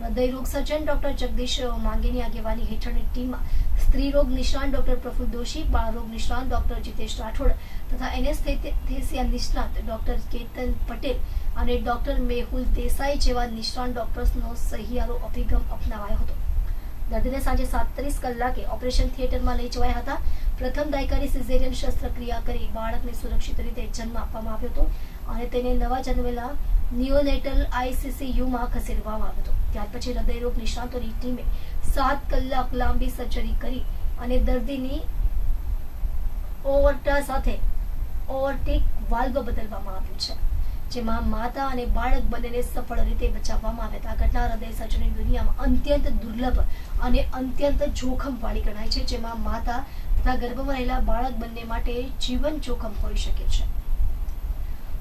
હૃદયરોગ surgeon doctor Jagdish માંગેની આગેવાની હેઠળની ટીમમાં સ્ત્રીરોગ નિષ્ણાંત ડોક્ટર પ્રફુલ દોશી બાળરોગ નિષ્ણાંત ડોક્ટર જીતેશ રાઠોડ તથા એનેસ્થેસિયા નિષ્ણાંત ડોક્ટર કેતન પટેલ અને ડોક્ટર મેહુલ દેસાઈ જેવા નિષ્ણાંત ડોક્ટર્સનો સહિયારો અભિગમ અપનાવાયો હતો. દર્દીને સાંજે સાતત્રીસ કલાકે ઓપરેશન થિયેટરમાં લઈ જવાયા હતા. પ્રથમ દાયકાની સિઝેરિયન શસ્ત્રક્રિયા કરી બાળકને સુરક્ષિત રીતે જન્મ આપવામાં આવ્યો હતો અને તેને નવા જન્મેલા નિયોનેટલ આઈસીસીયુમાં ખસેડવામાં આવ્યો હતો. ત્યાર પછી હૃદયરોગ નિષ્ણાતોની ટીમે સાત કલાક લાંબી સર્જરી કરી અને દર્દીની ઓવરટા સાથે ઓવરટેક વાલ્વ બદલવામાં આવ્યું છે, જેમાં માતા અને બાળક બંનેને સફળ રીતે બચાવવામાં આવ્યા હતા. ઘટના હૃદય સર્જરી દુનિયામાં અત્યંત દુર્લભ અને અત્યંત જોખમવાળી ગણાય છે, જેમાં માતા તથા ગર્ભમાં રહેલા બાળક બંને માટે જીવન જોખમ હોઈ શકે છે.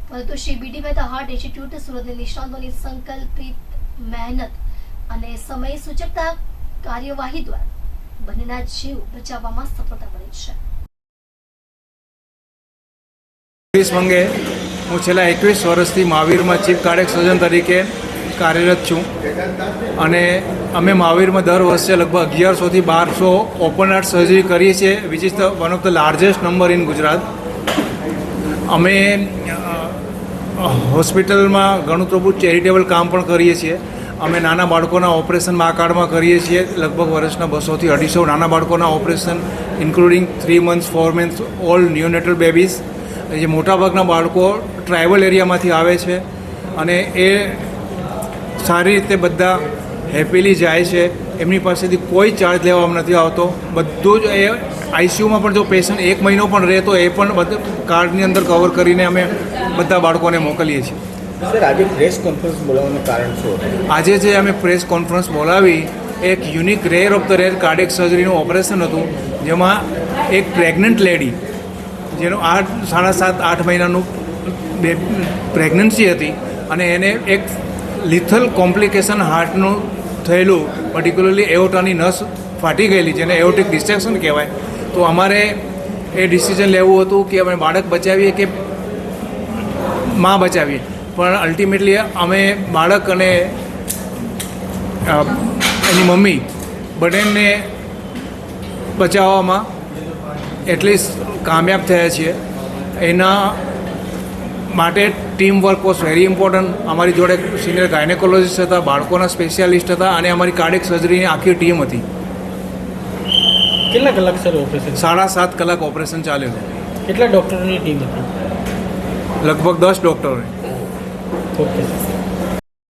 પરંતુ Shri BD Mehta heart institute સુરતની નિષ્ણાતોની સંકલ્પિત મહેનત અને સમય સૂચકતા કાર્યવાહી દ્વારા બંનેના જીવ બચાવવામાં સફળતા મળી છે. મંગે હું છેલ્લા એકવીસ વર્ષથી મહાવીરમાં ચીફ કાર્ડિયક સર્જન તરીકે કાર્યરત છું અને અમે મહાવીરમાં દર વર્ષે લગભગ અગિયારસોથી બારસો ઓપન હાર્ટ સર્જરી કરીએ છીએ which is the one of the largest number in Gujarat. અમે હોસ્પિટલમાં ઘણું થોડું ચેરિટેબલ કામ પણ કરીએ છીએ. અમે નાના બાળકોના ઓપરેશન મા કાર્ડમાં કરીએ છીએ. લગભગ વર્ષના બસોથી અઢીસો નાના બાળકોના operation including three months four months all neonatal babies જે મોટાભાગના બાળકો ટ્રાઇબલ એરિયામાંથી આવે છે અને એ સારી રીતે બધા હેપીલી જાય છે. એમની પાસેથી કોઈ ચાર્જ લેવામાં નથી આવતો. બધું જ એ આઈસીયુમાં પણ જો પેશન્ટ એક મહિનો પણ રહે તો એ પણ બધું કાર્ડની અંદર કવર કરીને અમે બધા બાળકોને મોકલીએ છીએ. સર આજે પ્રેસ કોન્ફરન્સ બોલાવવાનું કારણ શું આજે જે અમે પ્રેસ કોન્ફરન્સ બોલાવી એક unique rare of the rare cardiac સર્જરીનું operation હતું જેમાં એક પ્રેગ્નન્ટ લેડી જેનું આઠ સાડા સાત આઠ મહિનાનું બે પ્રેગ્નન્સી હતી અને એને એક લિથલ કોમ્પ્લિકેશન હાર્ટનું થયેલું પર્ટિક્યુલરલી એઓટાની નસ ફાટી ગયેલી જેને એઓટિક ડિસ્ટ્રેક્શન કહેવાય. તો અમારે એ ડિસિઝન લેવું હતું કે અમે બાળક બચાવીએ કે માં બચાવીએ. પણ અલ્ટિમેટલી અમે બાળક અને એની મમ્મી બંનેને બચાવવામાં એટલીસ્ટ કામયાબ થયા છીએ. એના માટે team work was very important અમારી જોડે સિનિયર ગાયનેકોલોજીસ્ટ હતા, બાળકોના સ્પેશિયાલિસ્ટ હતા અને અમારી કાર્ડિક સર્જરીની આખી ટીમ હતી. કેટલા કલાક સર ઓપરેશન? સાડા સાત કલાક ઓપરેશન ચાલ્યું. કેટલા ડૉક્ટરોની ટીમ હતી? લગભગ દસ ડૉક્ટરોએ. ઓકે.